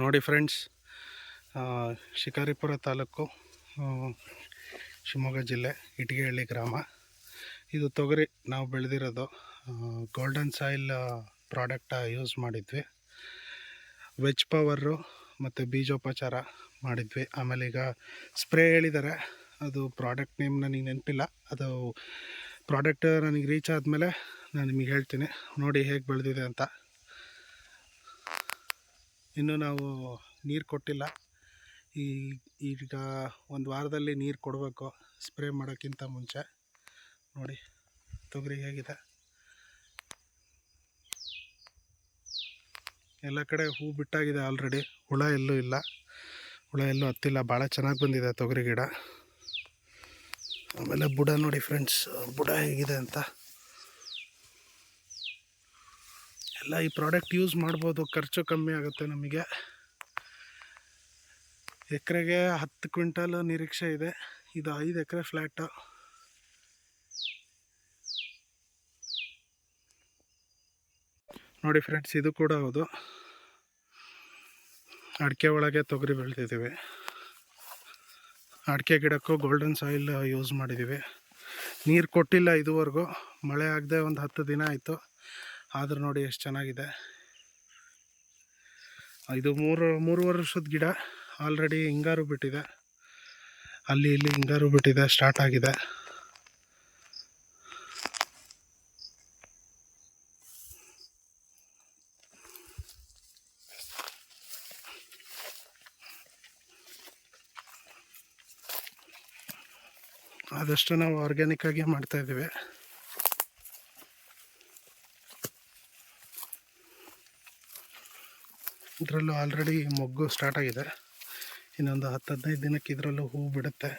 ನೋಡಿ ಫ್ರೆಂಡ್ಸ್ ಶಿಕಾರಿಪುರ ತಾಲೂಕು ಶಿವಮೊಗ್ಗ ಜಿಲ್ಲೆ, ಇಟಗಿಹಳ್ಳಿ ಗ್ರಾಮ. ಇದು ತೊಗರಿ, ನಾವು ಬೆಳೆದಿರೋದು ಗೋಲ್ಡನ್ ಸಾಯಿಲ್ ಪ್ರಾಡಕ್ಟ ಯೂಸ್ ಮಾಡಿದ್ವಿ. ವೆಜ್ ಪವರು ಮತ್ತು ಬೀಜೋಪಚಾರ ಮಾಡಿದ್ವಿ. ಆಮೇಲೆ ಈಗ ಸ್ಪ್ರೇ ಹೇಳಿದ್ದಾರೆ ಅದು ಪ್ರಾಡಕ್ಟ್ ನೇಮ್ ನನಗೆ ನೆನಪಿಲ್ಲ. ಅದು ಪ್ರಾಡಕ್ಟ್ ನನಗೆ ರೀಚ್ ಆದಮೇಲೆ ನಾನು ನಿಮಗೆ ಹೇಳ್ತೀನಿ. ನೋಡಿ ಹೇಗೆ ಬೆಳೆದಿದೆ ಅಂತ. ಇನ್ನು ನಾವು ನೀರು ಕೊಟ್ಟಿಲ್ಲ. ಈ ಈಗ ಒಂದು ವಾರದಲ್ಲಿ ನೀರು ಕೊಡಬೇಕು, ಸ್ಪ್ರೇ ಮಾಡೋಕ್ಕಿಂತ ಮುಂಚೆ. ನೋಡಿ, ತೊಗರಿ ಹೇಗಿದೆ. ಎಲ್ಲ ಕಡೆ ಹೂ ಬಿಟ್ಟಾಗಿದೆ ಆಲ್ರೆಡಿ ಹುಳ ಎಲ್ಲೂ ಇಲ್ಲ. ಹುಳ ಎಲ್ಲೂ ಹತ್ತಿಲ್ಲ. ಭಾಳ ಚೆನ್ನಾಗಿ ಬಂದಿದೆ ತೊಗರಿ ಗಿಡ. ಆಮೇಲೆ ಬುಡ ನೋಡಿ ಫ್ರೆಂಡ್ಸ್ ಬುಡ ಹೇಗಿದೆ ಅಂತ. ಎಲ್ಲ ಈ ಪ್ರಾಡಕ್ಟ್ ಯೂಸ್ ಮಾಡ್ಬೋದು, ಖರ್ಚು ಕಮ್ಮಿ ಆಗುತ್ತೆ ನಮಗೆ. ಎಕರೆಗೆ ಹತ್ತು ಕ್ವಿಂಟಲ್ ನಿರೀಕ್ಷೆ ಇದೆ. ಇದು ಐದು ಎಕರೆ ಫ್ಲ್ಯಾಟು ನೋಡಿ ಫ್ರೆಂಡ್ಸ್ ಇದು ಕೂಡ ಹೌದು. ಅಡಿಕೆ ಒಳಗೆ ತೊಗರಿ ಬೆಳೆದಿದ್ದೀವಿ. ಅಡಿಕೆ ಗಿಡಕ್ಕೂ ಗೋಲ್ಡನ್ ಸಾಯಿಲ್ ಯೂಸ್ ಮಾಡಿದ್ದೀವಿ. ನೀರು ಕೊಟ್ಟಿಲ್ಲ ಇದುವರೆಗೂ. ಮಳೆ ಆಗದೆ ಒಂದು ಹತ್ತು ದಿನ ಆಯಿತು. ಆದರೂ ನೋಡಿ ಎಷ್ಟು ಚೆನ್ನಾಗಿದೆ. ಇದು ಮೂರು, ಮೂರುವರೆ ವರ್ಷದ ಗಿಡ ಆಲ್ರೆಡಿ ಹಿಂಗಾರು ಬಿಟ್ಟಿದೆ. ಅಲ್ಲಿ, ಇಲ್ಲಿ ಹಿಂಗಾರು ಬಿಟ್ಟಿದೆ ಸ್ಟಾರ್ಟ್ ಆಗಿದೆ. ಆದಷ್ಟು ನಾವು ಆರ್ಗ್ಯಾನಿಕ್ ಆಗಿ ಇದರಲ್ಲೂ ಆಲ್ರೆಡಿ ಮೊಗ್ಗು ಸ್ಟಾರ್ಟ್ ಆಗಿದೆ. ಇನ್ನೊಂದು ಹತ್ತು ಹದಿನೈದು ದಿನಕ್ಕೆ ಇದರಲ್ಲೂ ಹೂ ಬಿಡುತ್ತೆ.